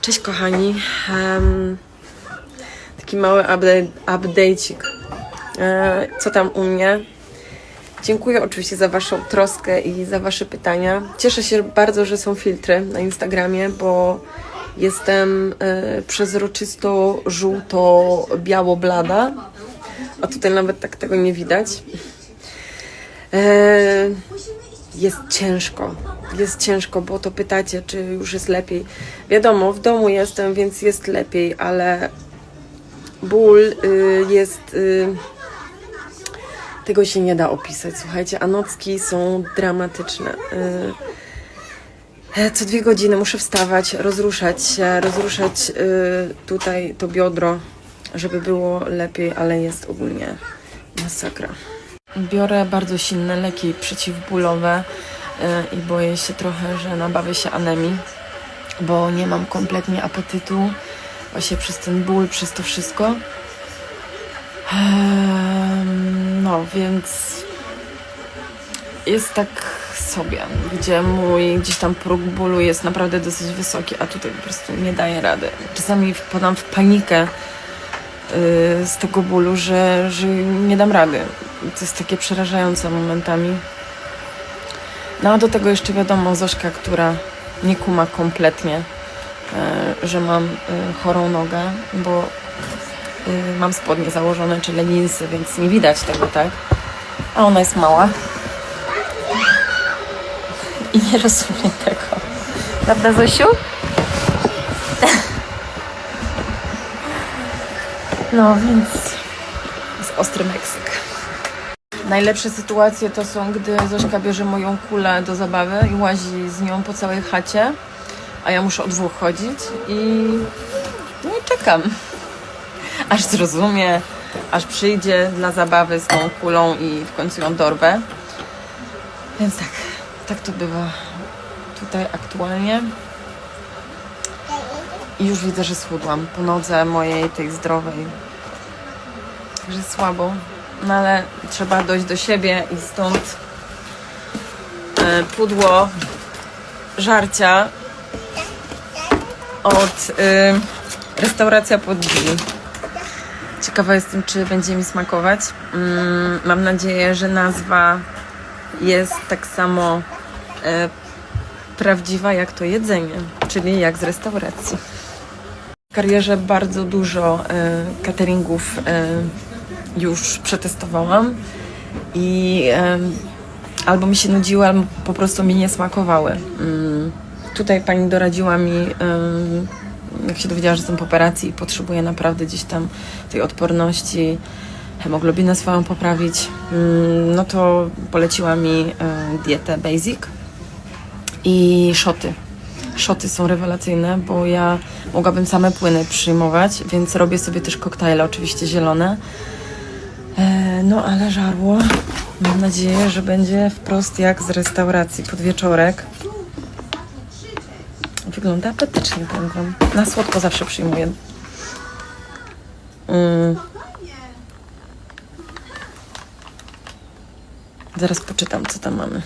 Cześć kochani. Em, taki mały update. E, co tam u mnie? Dziękuję oczywiście za Waszą troskę i za Wasze pytania. Cieszę się bardzo, że są filtry na Instagramie, bo jestem e, przezroczysto żółto-biało-blada. A tutaj nawet tak tego nie widać. E, jest ciężko. Jest ciężko, bo to pytacie, czy już jest lepiej. Wiadomo, w domu jestem, więc jest lepiej, ale ból y, jest. Y, tego się nie da opisać. Słuchajcie, a nocki są dramatyczne. Y, co dwie godziny muszę wstawać, rozruszać się, rozruszać y, tutaj to biodro, żeby było lepiej, ale jest ogólnie masakra. Biorę bardzo silne leki przeciwbólowe y, i boję się trochę, że nabawię się anemii, bo nie mam kompletnie apetytu właśnie przez ten ból, przez to wszystko. No, więc jest tak sobie, gdzie mój gdzieś tam próg bólu jest naprawdę dosyć wysoki, a tutaj po prostu nie daję rady. Czasami wpadam w panikę z tego bólu, że, że nie dam rady. To jest takie przerażające momentami. No a do tego jeszcze wiadomo Zośka, która nie kuma kompletnie, y, że mam y, chorą nogę, bo y, mam spodnie założone, czy leginsy, więc nie widać tego, tak? A ona jest mała. I nie rozumie tego. Prawda, Zosiu? No, więc jest ostry Meksyk. Najlepsze sytuacje to są, gdy Zośka bierze moją kulę do zabawy i łazi z nią po całej chacie, a ja muszę o dwóch chodzić i, no i czekam. Aż zrozumie, aż przyjdzie dla zabawy z tą kulą i w końcu ją dorwę. Więc tak, tak to bywa tutaj aktualnie. I już widzę, że schudłam po nodze mojej, tej zdrowej. Także słabo. No ale trzeba dojść do siebie i stąd e, pudło żarcia od e, restauracja pod drzwi. Ciekawa jestem, czy będzie mi smakować. Mm, mam nadzieję, że nazwa jest tak samo e, prawdziwa jak to jedzenie, czyli jak z restauracji. Karierze bardzo dużo e, cateringów e, już przetestowałam i e, albo mi się nudziły, albo po prostu mi nie smakowały. Mm, tutaj pani doradziła mi, jak się dowiedziała, że jestem po operacji i potrzebuję naprawdę gdzieś tam tej odporności, hemoglobinę swoją poprawić, mm, no to poleciła mi dietę basic i szoty. Szoty są rewelacyjne, bo ja mogłabym same płyny przyjmować, więc robię sobie też koktajle, oczywiście zielone. E, no ale żarło. Mam nadzieję, że będzie wprost jak z restauracji pod wieczorek. Wygląda apetycznie, powiem wam. Na słodko zawsze przyjmuję. Mm. Zaraz poczytam, co tam mamy.